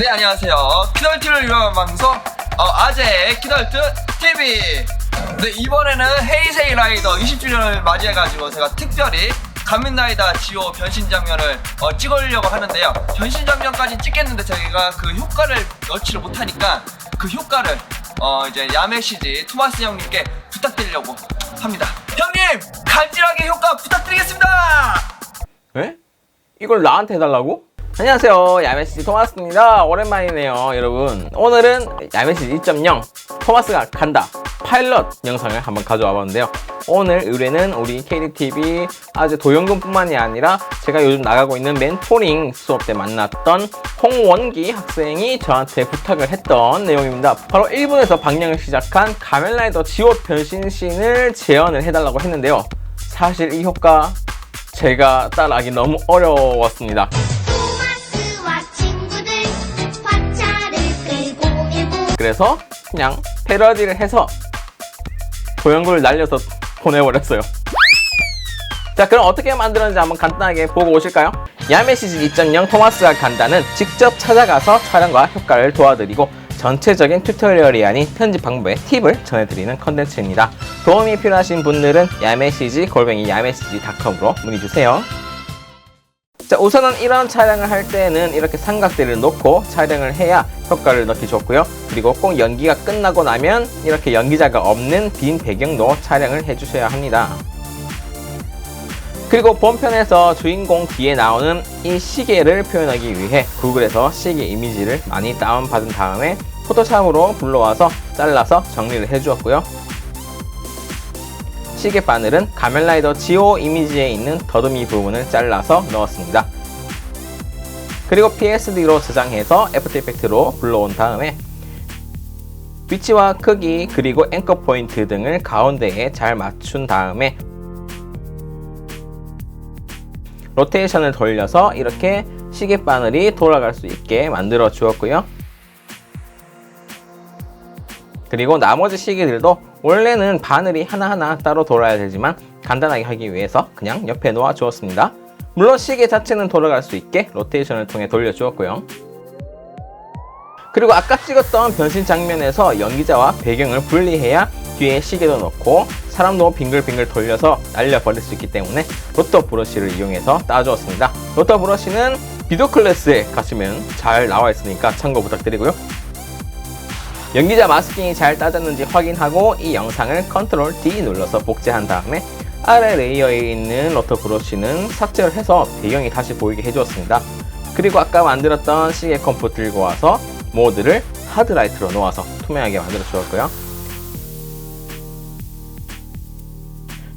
네 안녕하세요. 키덜트를 위한 방송 어, 아재의 키덜트 TV. 네 이번에는 헤이세이 라이더 20주년을 맞이해가지고 제가 특별히 가면라이더 지오 변신 장면을 어, 찍으려고 하는데요. 변신 장면까지 찍겠는데 저희가 그 효과를 넣지를 못하니까 그 효과를 어, 이제 야메시지 토마스 형님께 부탁드리려고 합니다. 형님 간지나게 효과 부탁드리겠습니다! 에? 이걸 나한테 해달라고? 안녕하세요. 야메시 토마스입니다. 오랜만이네요 여러분. 오늘은 야메시 2.0 토마스가 간다. 파일럿 영상을 한번 가져와 봤는데요. 오늘 의뢰는 우리 KDTV 아주 도연금 뿐만이 아니라 제가 요즘 나가고 있는 멘토링 수업 때 만났던 홍원기 학생이 저한테 부탁을 했던 내용입니다. 바로 1분에서 방영을 시작한 가면라이더 지옷 변신씬을 재현을 해달라고 했는데요. 사실 이 효과 제가 따라하기 너무 어려웠습니다. 그래서 그냥 패러디를 해서 도연구를 날려서 보내버렸어요. 자, 그럼 어떻게 만들었는지 한번 간단하게 보고 오실까요? 야메시즈 2.0 토마스가 간다는 직접 찾아가서 촬영과 효과를 도와드리고 전체적인 튜토리얼이 아닌 편집 방법의 팁을 전해드리는 컨텐츠입니다. 도움이 필요하신 분들은 야메시지 골뱅이 야메시지닷컴으로 문의주세요. 자 우선은 이런 촬영을 할 때는 이렇게 삼각대를 놓고 촬영을 해야 효과를 넣기 좋고요. 그리고 꼭 연기가 끝나고 나면 이렇게 연기자가 없는 빈 배경도 촬영을 해주셔야 합니다. 그리고 본편에서 주인공 뒤에 나오는 이 시계를 표현하기 위해 구글에서 시계 이미지를 많이 다운받은 다음에 포토샵으로 불러와서 잘라서 정리를 해주었고요 시계 바늘은 가면라이더 지오 이미지에 있는 더듬이 부분을 잘라서 넣었습니다. 그리고 PSD로 저장해서 애프터 이펙트로 불러온 다음에 위치와 크기 그리고 앵커 포인트 등을 가운데에 잘 맞춘 다음에 로테이션을 돌려서 이렇게 시계 바늘이 돌아갈 수 있게 만들어 주었고요. 그리고 나머지 시계들도 원래는 바늘이 하나하나 따로 돌아야 되지만 간단하게 하기 위해서 그냥 옆에 놓아 주었습니다. 물론 시계 자체는 돌아갈 수 있게 로테이션을 통해 돌려 주었고요. 그리고 아까 찍었던 변신 장면에서 연기자와 배경을 분리해야 뒤에 시계도 넣고 사람도 빙글빙글 돌려서 날려버릴 수 있기 때문에 로또 브러쉬를 이용해서 따주었습니다. 로또 브러쉬는 비디오 클래스에 가시면 잘 나와 있으니까 참고 부탁드리고요. 연기자 마스킹이 잘 따졌는지 확인하고 이 영상을 컨트롤 D 눌러서 복제한 다음에 아래 레이어에 있는 로터 브러쉬는 삭제를 해서 배경이 다시 보이게 해주었습니다. 그리고 아까 만들었던 시계 컴프 들고 와서 모드를 하드라이트로 놓아서 투명하게 만들어 주었고요.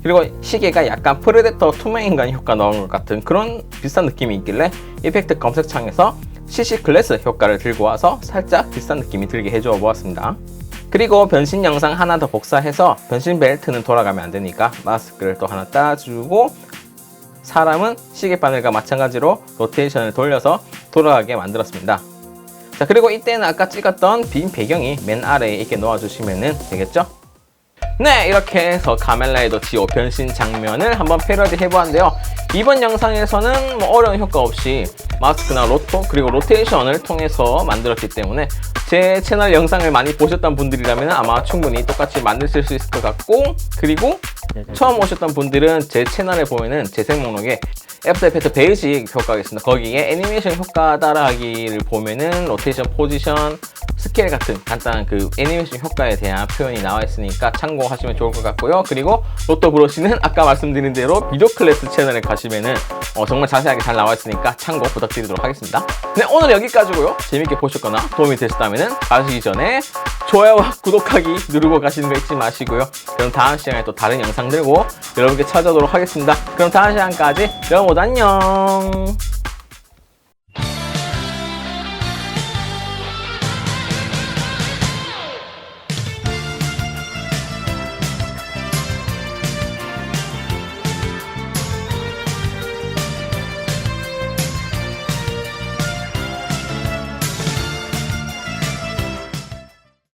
그리고 시계가 약간 프레데터 투명 인간 효과 넣은 것 같은 그런 비슷한 느낌이 있길래 이펙트 검색창에서 CC 글래스 효과를 들고 와서 살짝 비슷한 느낌이 들게 해주어 보았습니다. 그리고 변신 영상 하나 더 복사해서 변신 벨트는 돌아가면 안 되니까 마스크를 또 하나 따주고 사람은 시계 바늘과 마찬가지로 로테이션을 돌려서 돌아가게 만들었습니다. 자 그리고 이때는 아까 찍었던 빈 배경이 맨 아래에 이렇게 놓아주시면 되겠죠? 네 이렇게 해서 가멜라이더 지오 변신 장면을 한번 패러디 해보았는데요 이번 영상에서는 뭐 어려운 효과 없이 마스크나 로토 그리고 로테이션을 통해서 만들었기 때문에 제 채널 영상을 많이 보셨던 분들이라면 아마 충분히 똑같이 만드실 수 있을 것 같고 그리고 처음 오셨던 분들은 제 채널에 보면은 재생 목록에 애프터 이펙트 베이직 효과가 있습니다. 거기에 애니메이션 효과 따라하기를 보면은 로테이션, 포지션, 스케일 같은 간단한 그 애니메이션 효과에 대한 표현이 나와 있으니까 참고하시면 좋을 것 같고요. 그리고 로또 브러쉬는 아까 말씀드린 대로 비디오 클래스 채널에 가시면은 어, 정말 자세하게 잘 나와 있으니까 참고 부탁드리도록 하겠습니다. 네, 오늘 여기까지고요. 재밌게 보셨거나 도움이 되셨다면은 가시기 전에 좋아요와 구독하기 누르고 가시는 거 잊지 마시고요. 그럼 다음 시간에 또 다른 영상 들고 여러분께 찾아오도록 하겠습니다. 그럼 다음 시간까지 여러분 모두 안녕.